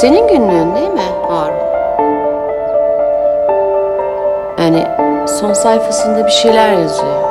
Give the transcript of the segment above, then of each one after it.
senin günlüğün değil mi Harun? Yani son sayfasında bir şeyler yazıyor.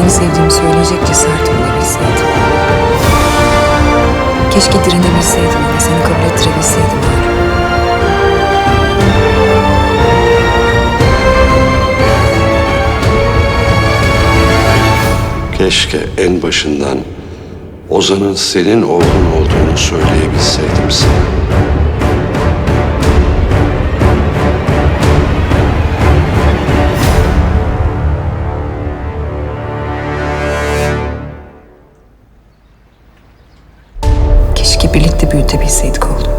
Seni sevdiğimi söyleyecek cesaretim olabilseydim. Keşke direnebilseydim ve seni kabul ettirebilseydim. Keşke en başından Ozan'ın senin oğlun olduğunu söyleyebilseydim sana. to be seed called.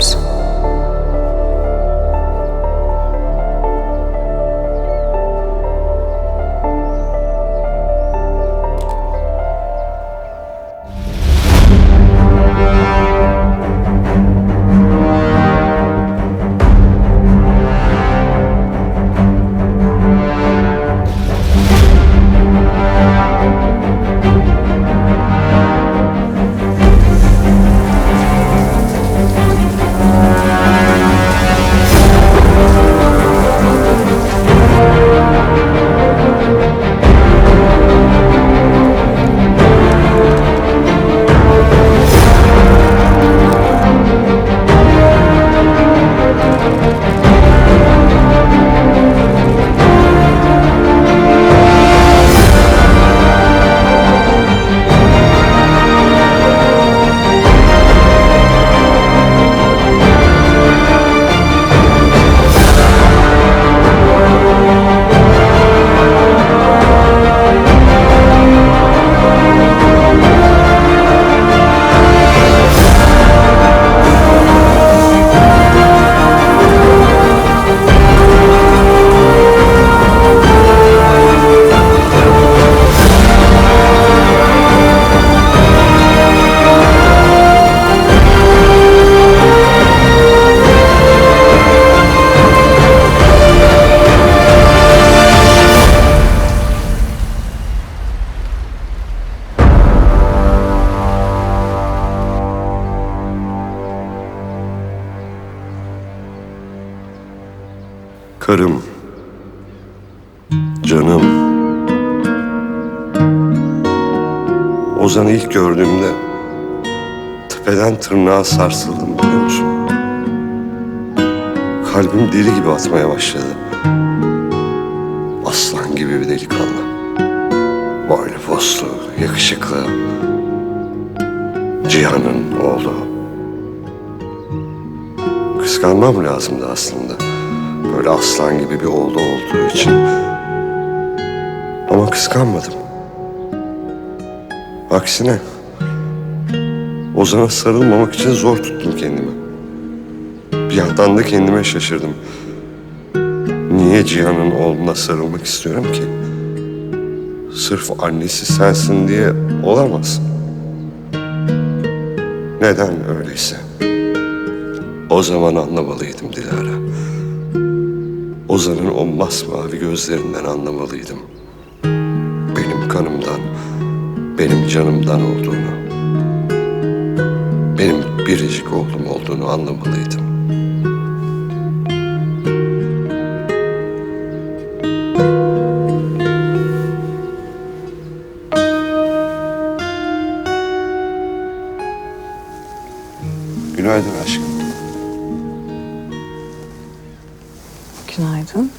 Karım, canım. Ozan'ı ilk gördüğümde tepeden tırnağa sarsıldım biliyor musun? Kalbim deli gibi atmaya başladı. Aslan gibi bir delikanlı. Boylu poslu, yakışıklı. Cihan'ın oğlu. Kıskanmam lazımdı aslında. Böyle aslan gibi bir oğlu olduğu için. Ama kıskanmadım. Aksine Ozan'a sarılmamak için zor tuttum kendimi. Bir yandan da kendime şaşırdım. Niye Cihan'ın oğluna sarılmak istiyorum ki? Sırf annesi sensin diye olamaz. Neden öyleyse? O zaman anlamalıydım Dilara. Ozan'ın o masmavi gözlerinden anlamalıydım. Benim kanımdan, benim canımdan olduğunu, benim biricik oğlum olduğunu anlamalıydım. Günaydın aşkım. Günaydın.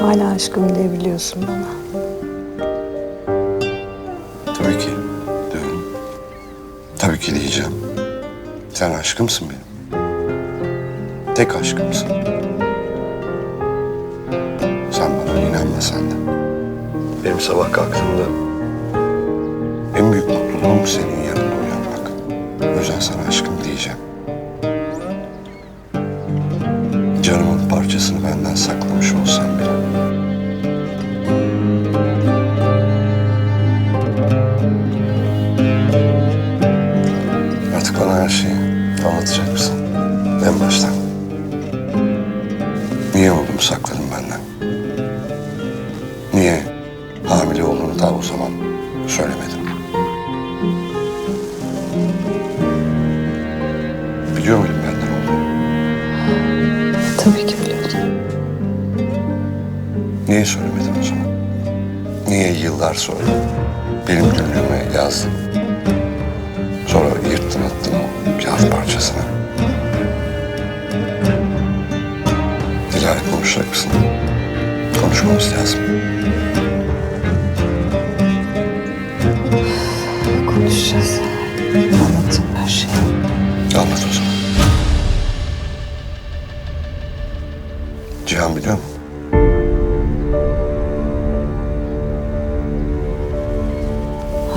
Hala aşkım diyebiliyorsun bana. Tabii ki diyorum. Tabii ki diyeceğim. Sen aşkımsın benim. Tek aşkımsın. Sen bana inanmasan da. Benim sabah kalktığımda en büyük mutluluğum senin yanında uyanmak. O yüzden sana aşkım diyeceğim. Canımın parçasını benden saklamış olsan bile. Artık bana her şeyi anlatacak mısın? En baştan. Niye oğlumu sakladın Biliyor muydun benden olduğunu? Tabii ki biliyordum. Niye söylemedin o zaman? Niye yıllar sonra benim günlüğüme yazdın? Sonra yırttın attın o kağıt parçasını. Dilara konuşacak mısın? Konuşmamız lazım.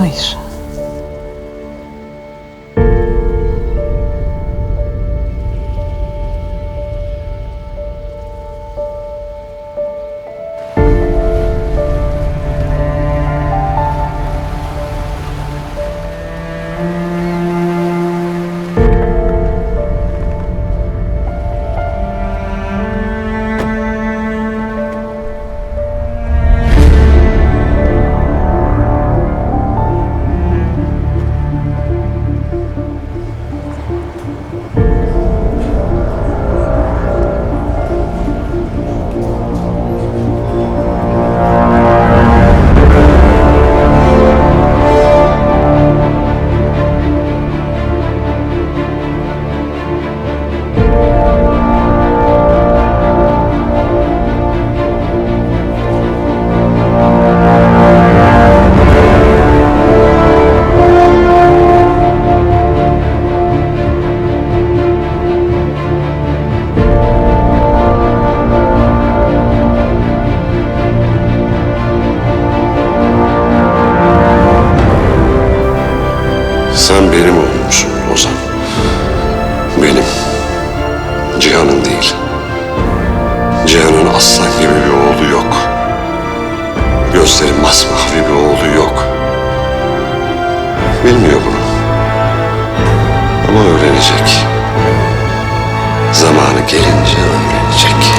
Beijo. Masmavi bir oğlu yok. Bilmiyor bunu. Ama öğrenecek. Zamanı gelince öğrenecek.